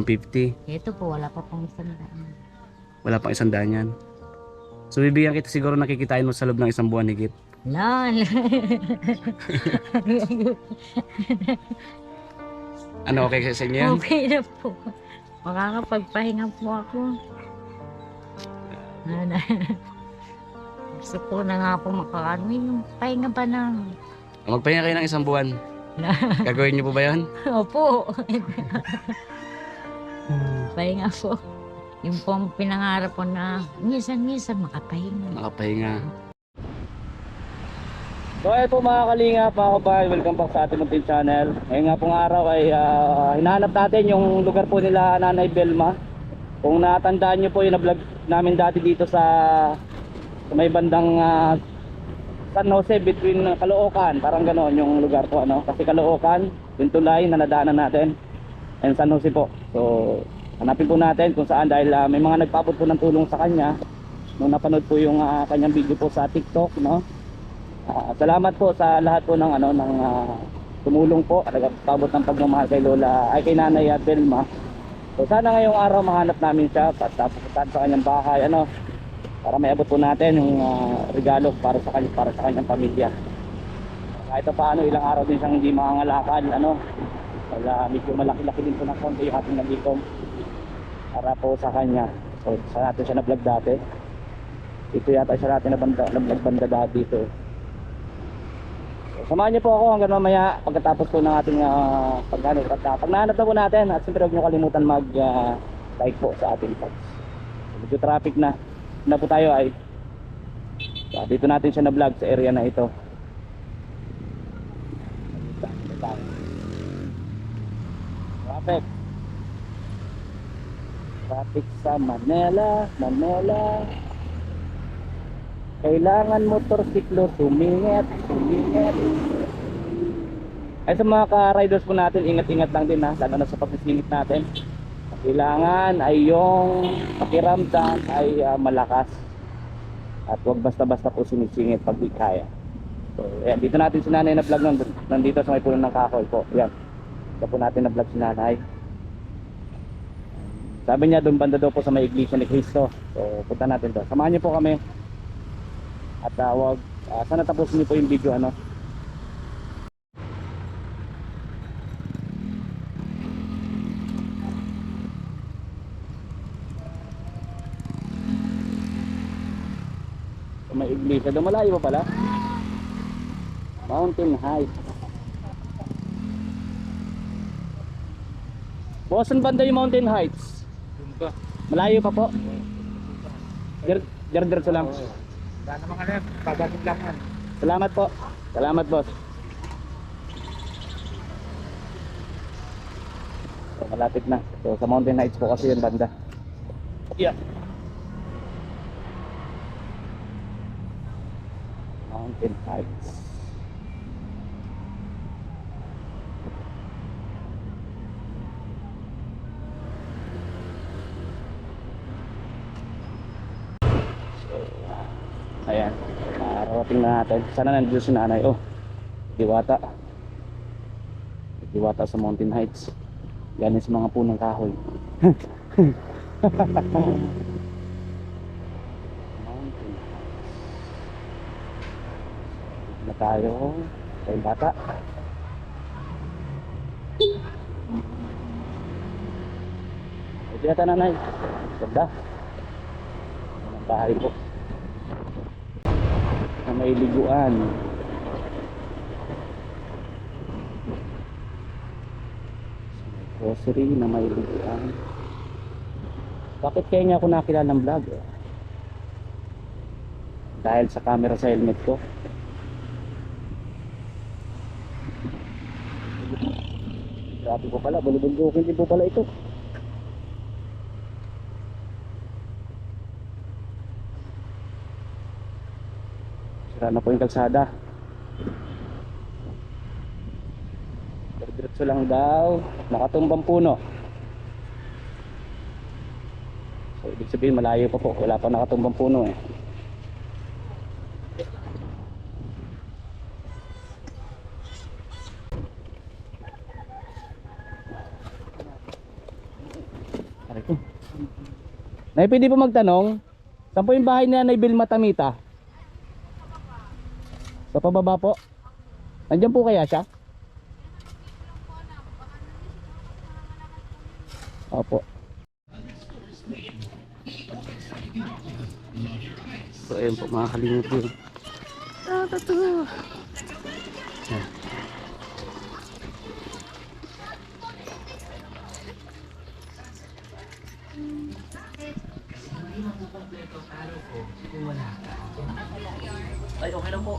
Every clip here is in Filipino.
150. Ito po, wala pa pong isang daan. Wala pang isang daan yan. So bibigyan kita siguro nakikitain mo sa loob ng isang buwan higit. Lan. Ano okay sa inyo yan? okay na po. Makakapagpahinga po ako. Ano. Gusto ko na nga po makaano yung pahinga ba na. Magpahinga kayo ng isang buwan. Gagawin niyo po ba yan? Opo. pahinga po. Yung po ang pinangarap ko na minsan-minsan makapahinga. Nakapahinga. So ayun po mga kalingap, mga kabay, welcome back sa ating munting channel. Ngayong nga pong araw ay ah, hinahanap natin yung lugar po nila Nanay Belma. Kung natandaan nyo po yung na-vlog namin dati dito sa, sa may bandang ah, San Jose between Caloocan, parang gano'n yung lugar po ano. Kasi Caloocan, yung tulay na nadaanan natin. And San Jose po. So hanapin po natin kung saan dahil ah, may mga nagpaabot po ng tulong sa kanya nung napanood po yung ah, kanyang video po sa TikTok, no? Ah, salamat po sa lahat po ng ano ng ah, tumulong po, nagpabot ng pagmamahal kay Lola, ay kay Nanay at Belma. So sana ngayong araw mahanap namin siya at uh, pupuntahan sa kanyang bahay ano para may abot po natin yung ah, regalo para sa kanya para sa kanyang pamilya. Kahit pa paano ilang araw din siyang hindi makangalakal ano. Wala medyo malaki-laki din po ng konti yung ating nagikom para po sa kanya. So sa natin siya na-vlog dati. Ito yata siya natin na banda, na-vlog banda dati dito. So, samahan niyo po ako hanggang mamaya pagkatapos po ng ating uh, paghanap. At uh, pag na po natin, at siyempre huwag niyo kalimutan mag ah, po sa ating page. So, medyo traffic na. Na po tayo ay so, dito natin siya na vlog sa area na ito. Traffic. Traffic sa Manila, Manila. Kailangan motorsiklo sumingit, sumingit. Ay sa mga ka-riders po natin, ingat-ingat lang din ha, lalo na sa pagsisingit natin. Kailangan ay yung pakiramdam ay ah, malakas. At huwag basta-basta po sumisingit pag di kaya. So, ayan, dito natin si nanay na vlog nandito, sa may puno ng kahoy po. Ayan. Ito po natin na vlog si nanay. Sabi niya doon banda daw po sa may iglesia ni Cristo. So punta natin doon. Samahan niyo po kami. At uh, wag ah, sana tapusin niyo po yung video ano. Sa may iglesia doon malayo pa pala. Mountain Heights. Boss, saan banda yung Mountain Heights? Malayo pa po. Dir diretso lang. Wala naman ka pagdating lang yan. Salamat po. Salamat, boss. So, malapit na. So, sa Mountain Heights po kasi yung banda. Yeah. Mountain Heights. Ayan. Makarating na natin. Sana nandito si nanay. Oh. Diwata. Diwata sa Mountain Heights. Yan sa mga punong kahoy. Mountain Heights. Na tayo. Kay bata. Ito yata nanay. Ganda. Ang bahay ko na may liguan. Grocery na may liguan. Bakit kaya niya ako nakilala ng vlog? eh? Dahil sa camera sa helmet ko. Grabe po pala, bulubundukin din po pala ito. Sira na po yung kalsada. Diretso lang daw. Nakatumbang puno. So, ibig sabihin malayo pa po. Wala pa nakatumbang puno eh. Nay, pwede po magtanong, saan po yung bahay ni Nanay Vilma Tamita? Sa pababa po? Nandiyan po kaya siya? Opo. So ayun po mga kalingap yun. Ah, totoo. Ay, okay lang po.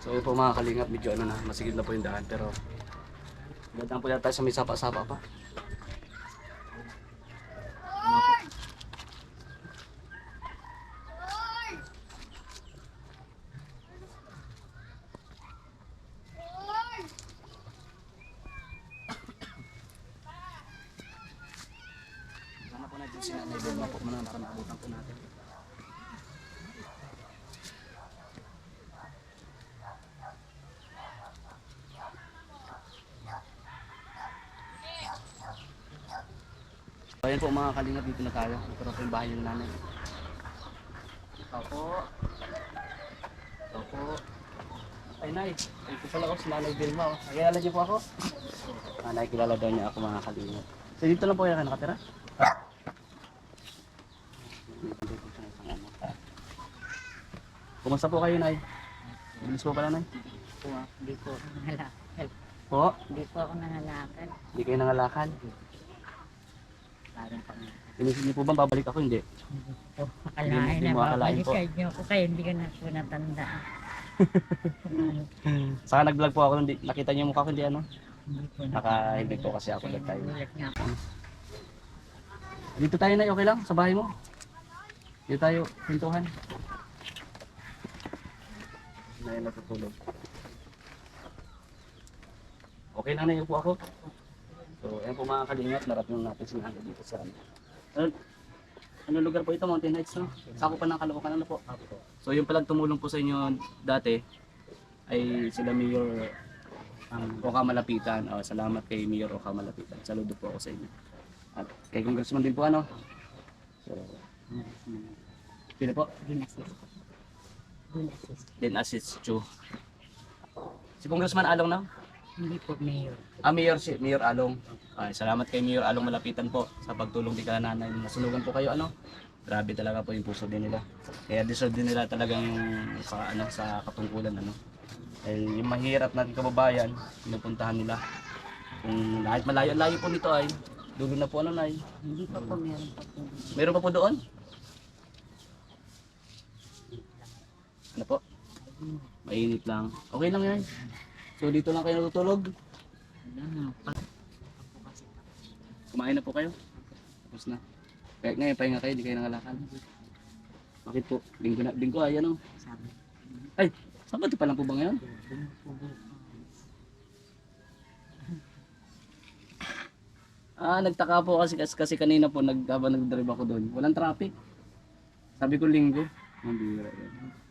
So po mga kalingap, medyo ano na, masigit na po yung daan pero Magandang po yata sa may sapa-sapa pa. Muna para makabutan po natin. So, Ayan po mga kalingap, dito na tayo. Ito na po yung bahay ng nanay. Opo. Opo. Ay, Nay. Ay, ko pala ako si Nanay Vilma. Oh. Nakilala niyo po ako? Ah, nakikilala daw niya ako mga kalingap. So, dito lang po kayo nakatira? Dito po siya isang ano. Kumusta po kayo, Nay? Bilis po pala, Nay. Po, hindi po ako nangalakal. Po, Hindi po ako nangalakal. hindi kayo nangalakal. Parang pang Inisip niyo po ba babalik ako? Hindi. po. Hindi mo- Akalain hindi na mo akalain po. niyo ako kayo. Hindi ko na po natanda. Saka nag-vlog po ako, hindi, nakita niyo yung mukha ko, hindi ano? Hindi po na. Naka-helmet po kasi ako po. Dito tayo na, okay lang? Sa bahay mo? Dito tayo, pintuhan. Na yun natutulog. Okay lang na yun po ako. So, ayan po mga kalingap, narating natin si Nando dito sa ano. Ano, ano lugar po ito? Mountain Heights, no? Sako pa ng Caloocan, ano po? So, yung palang tumulong po sa inyo dati ay sila Mayor um, Oka Malapitan. Oh, salamat kay Mayor Oka Malapitan. Saludo po ako sa inyo. At kay Congressman din po ano. So, pila po? Dinasis. Dinasis. Then assist Chu. Si Congressman Along na? Hindi po mayor. Ah, Mayor, si Mayor Along. Ay, salamat kay Mayor Along Malapitan po sa pagtulong di nanay. Nasunugan po kayo ano. Grabe talaga po yung puso din nila. Kaya deserve din nila talagang sa ano sa katungkulan ano. Eh, yung mahirap natin kababayan, pinupuntahan nila. Kung kahit malayo layo po nito ay dulo na po ano na Hindi pa po meron pa po. Meron pa po doon? Ano po? Mainit lang. Okay lang yan. So dito lang kayo natutulog. Kumain na po kayo. Tapos na. Kaya ngayon, pahinga kayo, di kayo nangalakal. Bakit po? Linggo na, linggo ay ano? Ay, Sabado pa lang po ba ngayon? Ah, nagtaka po kasi, kasi, kanina po nag, habang nag-drive ako doon. Walang traffic. Sabi ko linggo. Ang bira yan.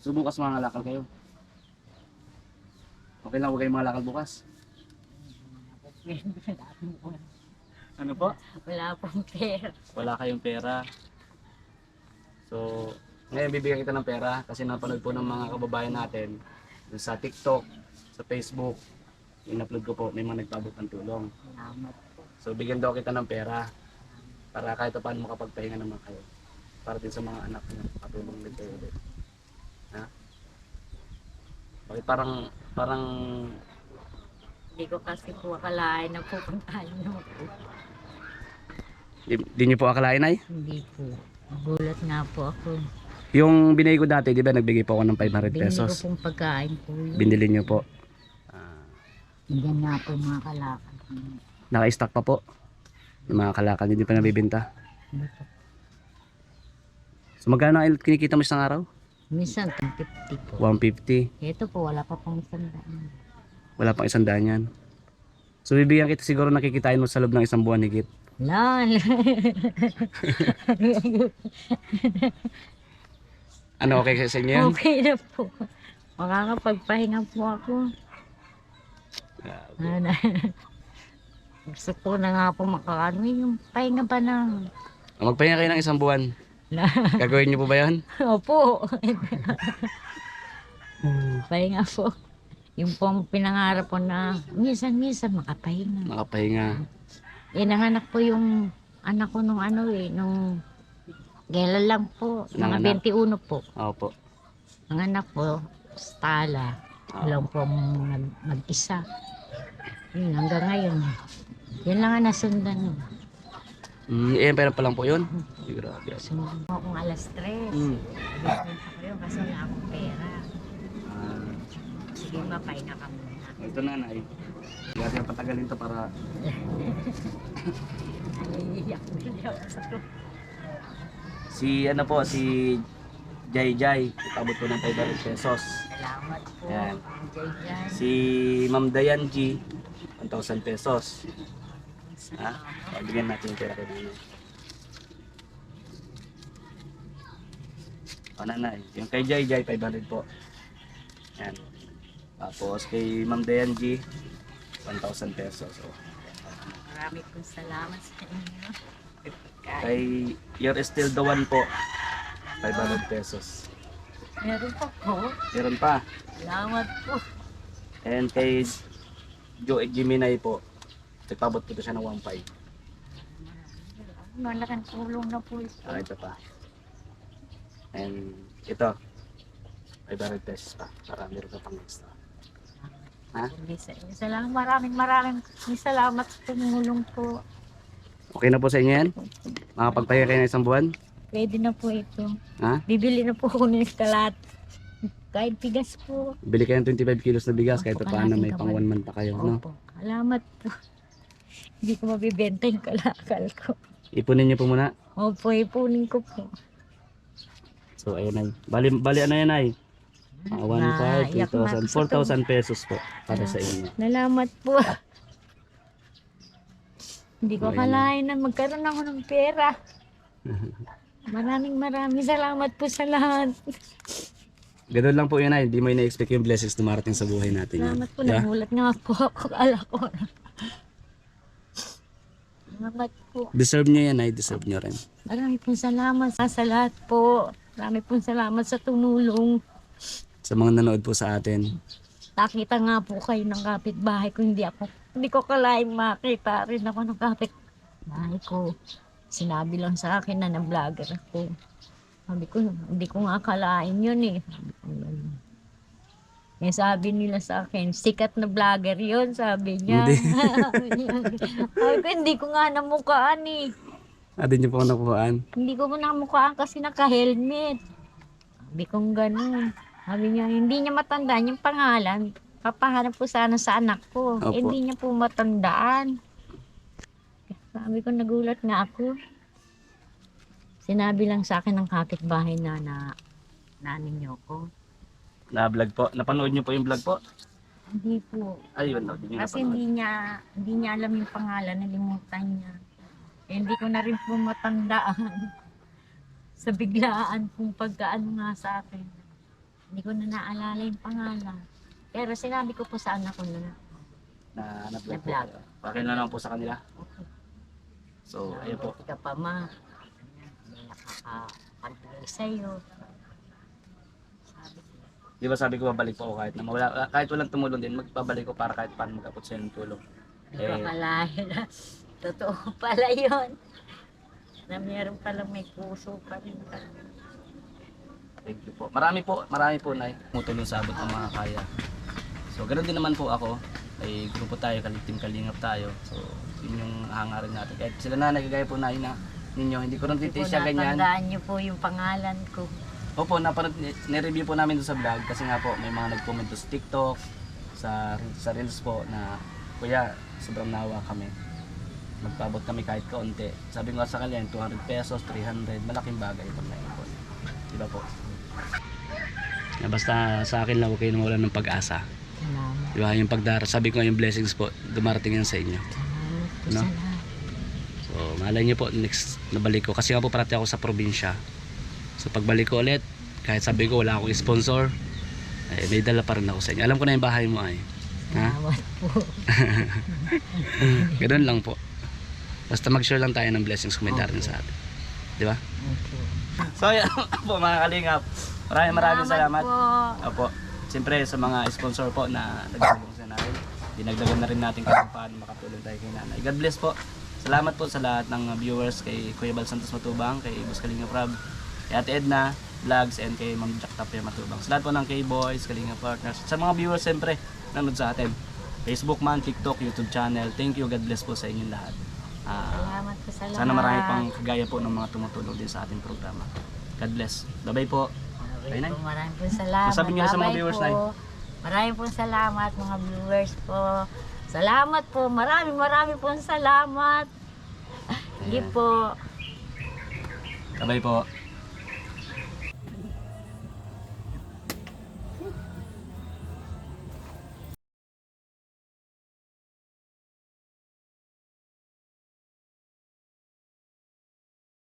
So bukas mga lakal kayo. Okay lang, huwag kayong mga lakal bukas. Wala po. Ano po? Wala pong pera. Wala kayong pera. So, ngayon bibigyan kita ng pera kasi napanood po ng mga kababayan natin sa TikTok, sa Facebook, in-upload ko po, may mga nagpabot ng tulong. Salamat po. So bigyan daw kita ng pera para kahit pa paano makapagpahinga naman kayo. Para din sa mga anak niyo, katulong din kayo ulit. Bakit parang, parang, Hindi ko kasi po akalain na pupuntahan niyo po. di, di niyo po akalain ay? Hindi po. Nagulat nga po ako. Yung binigay ko dati, di ba nagbigay po ako ng 500 Binili pesos. ko pong pagkain po yun. Binili niyo po. Hindi nga po mga kalakal. naka-stock pa po. Yung mga kalakal, hindi pa po. So magkano ang kinikita mo isang araw? Minsan, 50 po. 150. Ito po, wala pa pong sandaan. Wala pang isang daan yan. So bibigyan kita siguro nakikitain mo sa loob ng isang buwan higit. Lan! Ano okay sa inyo yan? okay na po. Makakapagpahinga po ako. Grabe. Ano, gusto ko na nga po makaano yung pahinga ba na. Ah, Magpahinga kayo ng isang buwan. Gagawin niyo po ba yan? Opo. pahinga po. Yung pong pinangarap ko na minsan-minsan makapahinga. Makapahinga. Nanganak po yung anak ko nung ano eh, nung kailan lang po, mga Nanganak? 21 po. Opo. Nanganak po, Stala. Ah. Walang po mag, mag-isa. Yun, hanggang ngayon. Yun lang ang nasundan. Mm, eh, pera pa lang po yun. Ay, Grabe. Sumunod po akong alas 3. Mm. Gusto ko yun kasi wala akong pera. Ah, Sige, mapahinga ka muna. ito na, Nay. Natin patagalin to para Naiiyak na ako sa to. si ano po, si Jai Jai. Itabot po ng 500 pesos. Salamat po. Enjoy dyan. Si Ma'am Dayan G, 1,000 pesos. Ha? Bigyan natin yung pera kay Nanay. O, Nanay. Yung kay Jai Jai, 500 po. Yan. Tapos kay Ma'am Dayan G, 1,000 pesos. O. Marami pong salamat sa inyo. Kay You're Still the One po, 500 pesos. meron pa po. Meron pa. Salamat po. And kay Joe Jiminay po, nagpabot po siya ng 1.5. Malaking tulong na po ito. Ah, ito pa. And ito, 500 pesos pa para meron ka pang extra. Ha? Hindi sa inyo. Salamat. Maraming maraming salamat sa tumulong po. Okay na po sa inyo yan? Makapagpahinga kayo ng isang buwan? Pwede na po ito. Ha? Bibili na po ako ng kalat. Kahit bigas po. Bili kayo ng 25 kilos na bigas kahit Opo, pa paano may pang one month pa kayo. No? Opo. Salamat po. Hindi ko mabibenta yung kalakal ko. Ipunin niyo po muna. Opo, ipunin ko po. So ayun ay. Bali, bali ano yan ay? Uh, 1, 5, Naiyak na 3,000, ako sa 4,000 pesos po para sa inyo. Salamat po. Hindi ko kalain na magkaroon ako ng pera. Maraming maraming salamat po sa lahat. Ganun lang po yun ay. Hindi mo ina-expect yung blessings na marating sa buhay natin. Salamat po. Yeah? Nagulat nga po ako. Kala ko. Salamat po. Deserve nyo yan ay. Deserve nyo rin. Marami pong salamat sa, sa lahat po. Marami pong salamat sa tumulong. Sa mga nanood po sa atin. Nakita nga po kayo ng kapitbahay ko. Hindi ako, hindi ko kalaing makita rin ako ng kapitbahay ko. Sinabi lang sa akin na na-vlogger ako. Sabi ko, hindi ko nga akalain yun eh. Sabi ko, "Ganun." Eh, sabi nila sa akin, sikat na vlogger yun, sabi niya. Hindi. Sabi ko, hindi ko nga namukhaan eh. Atin nyo po nakuhaan. Hindi ko namukhaan kasi naka-helmet. Sabi kong ganun. Sabi niya, hindi niya matandaan yung pangalan. Papahanap po sana sa anak ko. Opo. Eh, Hindi niya po matandaan. Sabi ko, nagulat nga ako. Sinabi lang sa akin ng kapitbahay na na nanin niyo ko. Na-vlog po. Napanood nyo po yung vlog po? Hindi po. Ayun, no. Hindi Kasi napanood. hindi niya, hindi niya alam yung pangalan, nalimutan niya. Eh, hindi ko na rin po matandaan. sa biglaan kung pagkaano nga sa akin. Hindi ko na naalala yung pangalan. Pero sinabi ko po sa anak ko na, Na, na-vlog po. Na-vlog. Na lang po sa kanila. okay, So, ayun po. ka pa ma. May nakakapagtuloy sa'yo. Di ba sabi ko babalik po ako kahit na mawala, kahit walang tumulong din, magpabalik ko para kahit paano mag-abot sa ng tulong. hindi Eh. akalain na totoo pala yun. Na meron palang may puso pa rin pala. Thank you po. Marami po, marami po na tumutulong sa abot ng mga kaya. So, ganoon din naman po ako. Ay grupo tayo, kalitim kalingap tayo. So, yun yung hangarin natin. Kahit sila na nagagaya po na na ninyo, hindi ko rin Hindi titis siya ganyan. natandaan niyo po yung pangalan ko. Opo, napanood, nireview po namin sa vlog kasi nga po may mga nag-comment doon sa TikTok, sa, sa Reels po na Kuya, sobrang nawa kami. Magpabot kami kahit kaunti. Sabi ko nga sa kanila, 200 pesos, 300, malaking bagay ito na yun po. Di ba po? Basta sa akin lang, huwag kayo nawalan ng pag-asa. Salamat. Di ba? Yung pagdara, sabi ko nga yung blessings po, dumarating yan sa inyo. Salamat No? So, malay niyo po, next nabalik ko. Kasi nga po parati ako sa probinsya. So, pagbalik ko ulit, kahit sabi ko wala akong sponsor, eh, may dala pa rin ako sa inyo. Alam ko na yung bahay mo ay. Ha? Salamat po. Ganun lang po. Basta mag-share lang tayo ng blessings kung may darating sa atin. Di ba? Opo. So, yan po mga kalingap. Maraming maraming salamat. po. Opo. Siyempre sa mga sponsor po na nagtulong sa natin. Dinagdagan na rin natin kung paano makatulong tayo kay nanay. God bless po. Salamat po sa lahat ng viewers kay Kuya Bal Santos Matubang, kay Bus Kalinga Prab, kay Ate Edna Vlogs, and kay Ma'am Jack Tapia Matubang. Sa lahat po ng K-Boys, Kalinga Partners. Sa mga viewers siyempre, nanood sa atin. Facebook man, TikTok, YouTube channel. Thank you. God bless po sa inyong lahat. Ah, Salamat po sa lahat. sana marami pang kagaya po ng mga tumutulong din sa ating programa. God bless. Bye-bye po. Okay Ayun na. po, maraming po salamat. Masabi niyo sa mga viewers, po. Nay. Maraming po salamat mga viewers po. Salamat po. Maraming maraming po salamat. Ayan. po. Bye-bye po.